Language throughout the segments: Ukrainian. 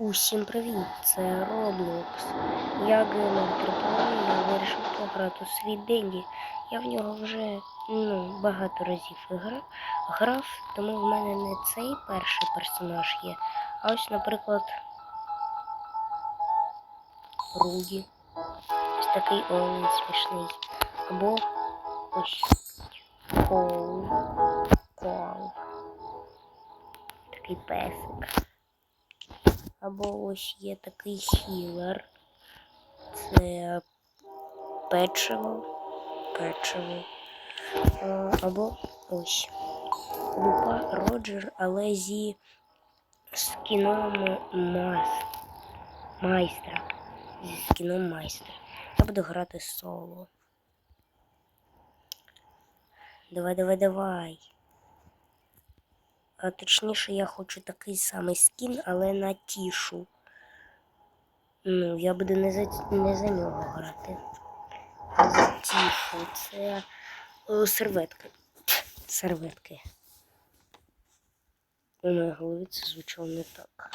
Усім привіт! Це Roblox. Я геймер AAA, я вирішив пограти свій Денді. Я в нього вже ну, багато разів грав, тому в мене не цей перший персонаж є, а ось, наприклад, Руді. Ось такий олень смішний. Або ось Коул. Коул. Такий песик. Або ось є такий хілер. Це печиво. Печиво. Або ось. Лупа Роджер, але зі скіном мас... майстра. Зі скіном майстра. Я буду грати соло. Давай, давай, давай. А точніше, я хочу такий самий скін, але на тішу. Ну, я буду не за, не за нього грати. Тішу. Це о, серветки. Серветки. У моїй голові це звучало не так.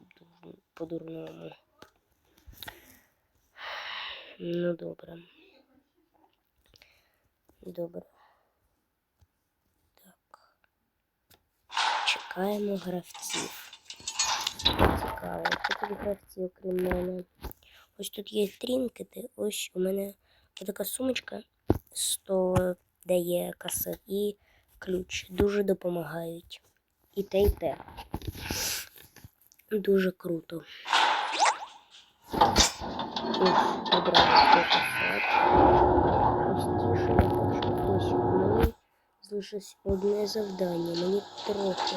Ду- По-дурному. Ну, добре. Добре. Так. Чекаємо гравців. Цікаво, тут гравці, окрім мене. Ось тут є трінкети, ось у мене така сумочка 100 дає касет і ключ. Дуже допомагають. І те, і те. Дуже круто. Ось, одразу 100 касет. Залишилось одне завдання. Мені трохи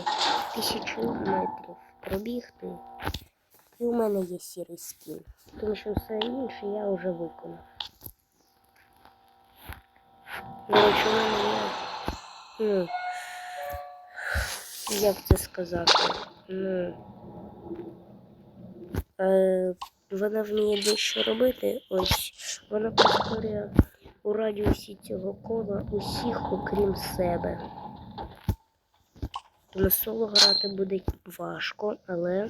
тисячу метрів пробігти. І у мене є сірий скін. Тому що все інше я вже виконав. До речі, у мене є. Ну, як це сказати? Ну, е, вона вміє дещо робити. Ось вона повторює у радіусі цього кола усіх, окрім себе. Тому соло грати буде важко, але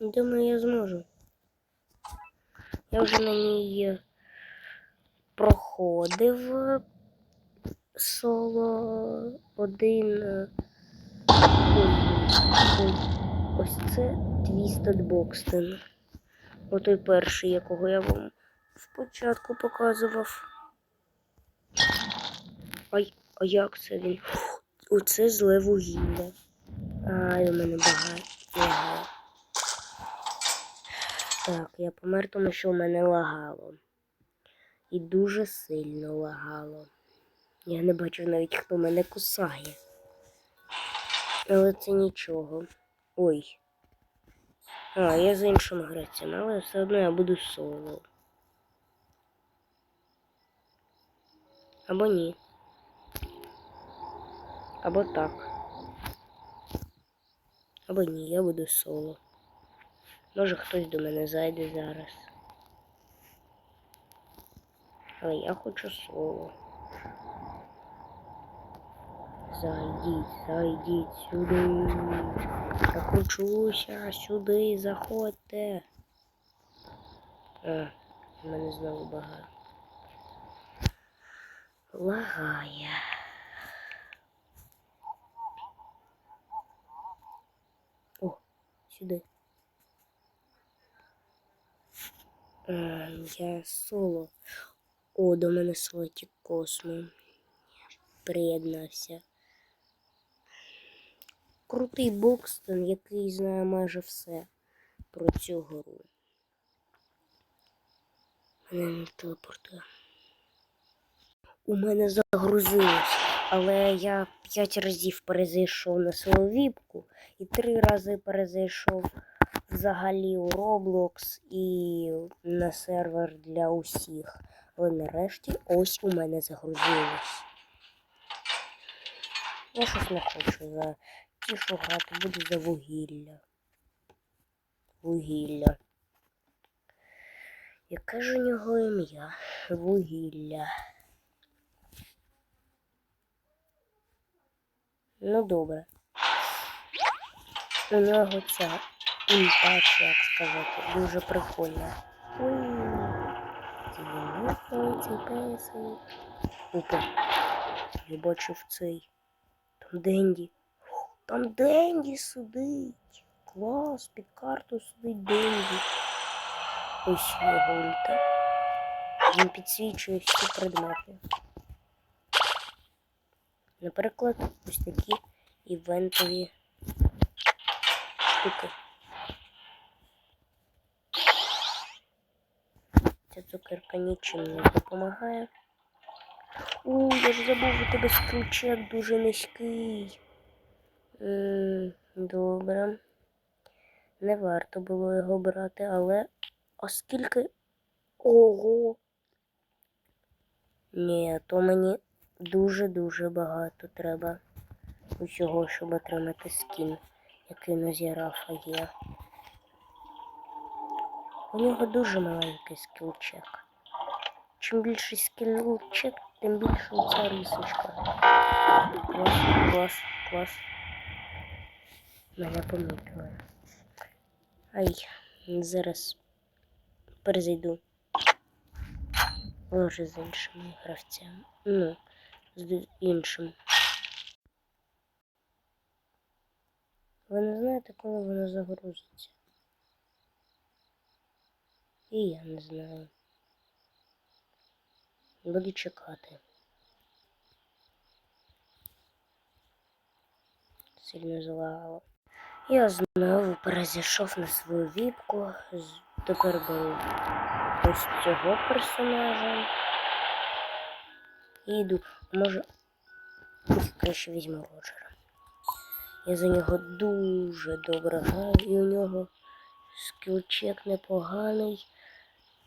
думаю, я зможу. Я вже на ній проходив соло один. е, ось це Twisted Boxten. Отой перший, якого я вам спочатку показував. Ай, а як це він? Оце зле вугілля. Ай, у мене багато. лагає. Так, я помер, тому що у мене лагало. І дуже сильно лагало. Я не бачу навіть, хто мене кусає. Але це нічого. Ой. А, я з іншим гравцем, але все одно я буду соло. Або ні. Або так. Або ні, я буду соло. Може хтось до мене зайде зараз. Але я хочу соло. Зайдіть, зайдіть сюди. Я кручуся сюди, заходьте. А, мене знову багато. Лагає. О, сюди. Я соло. О, до мене слоті космо. Приєднався. Крутий Бокстон, який знає майже все про цю гру. Мене не телепортує. У мене загрузилось, але я п'ять разів перезайшов на свою віпку і три рази перезайшов взагалі у Roblox і на сервер для усіх. Але нарешті ось у мене загрузилось. Я щось не хочу за тішу грати, буду за вугілля. Вугілля. Яке ж у нього ім'я? Вугілля. Ну добре. У нього ця чи як сказати, дуже прикольна. Опа. Я бачив цей. Там Денді. Там Денді сидить. Клас, під карту сидить Денді. Ось його ульта. Він підсвічує всі предмети. Наприклад, ось такі івентові штуки. Ця цукерка нічим не допомагає. У, я ж забув, у тебе скручек дуже низький. М, Добре. Не варто було його брати, але оскільки. Ого. Ні, то мені дуже-дуже багато треба усього, щоб отримати скін, який на зірафа є. У нього дуже маленький скілчек. Чим більший скілчек, тим більше ця рисочка. Клас, клас, клас. Мене помітили. Ай, зараз перезайду. Може з іншими гравцями. Ну, з іншим. Ви не знаєте, коли воно загрузиться? І я не знаю. Буду чекати. Сильно залагало. Я знову перезайшов на свою віпку. Тепер беру ось цього персонажа. І йду. Може, краще візьму Роджера. Я за нього дуже добре граю, і у нього скілчек непоганий.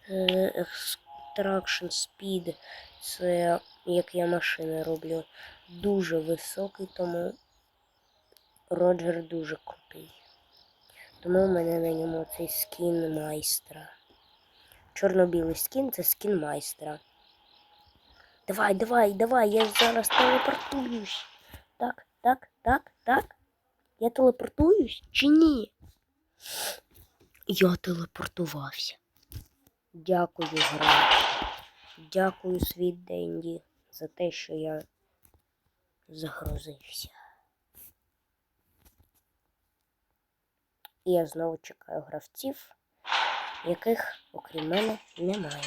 Е, Extraction Speed. Це як я машини роблю. Дуже високий, тому Роджер дуже крутий. Тому в мене на ньому цей скін майстра. Чорно-білий скін це скін майстра. Давай, давай, давай, я зараз телепортуюсь. Так, так, так, так. Я телепортуюсь чи ні? Я телепортувався. Дякую, гра. Дякую, світ Денді, за те, що я загрузився. І я знову чекаю гравців, яких, окрім мене, немає.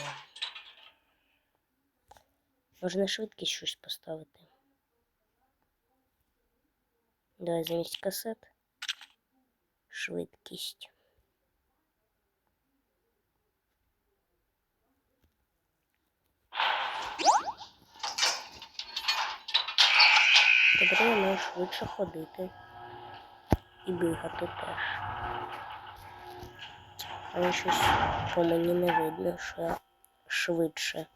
Можна швидкість щось поставити. Давай замість касет. Швидкість. Тепер я маю швидше ходити і бігати теж. Але щось по мені не видно, що я швидше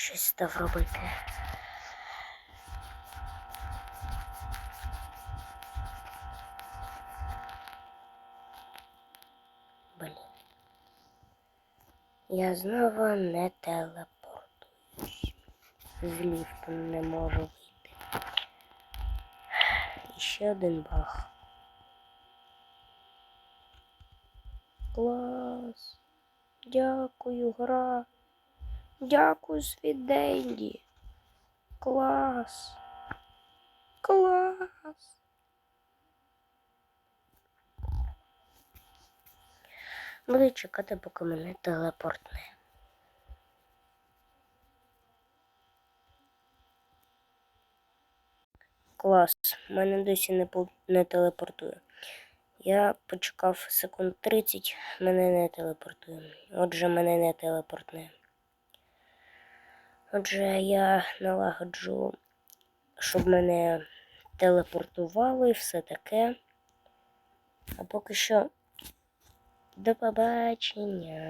щось став робити. Блін. Я знову не телепортуюсь. З ліфту не можу вийти. І ще один баг. Клас. Дякую, гра. Дякую, світ Денді. Клас. Клас. Буду чекати, поки мене телепортне. Клас. Мене досі не, не телепортує. Я почекав секунд 30, мене не телепортує. Отже, мене не телепортне. Отже, я налагоджу, щоб мене телепортувало і все таке. А поки що до побачення.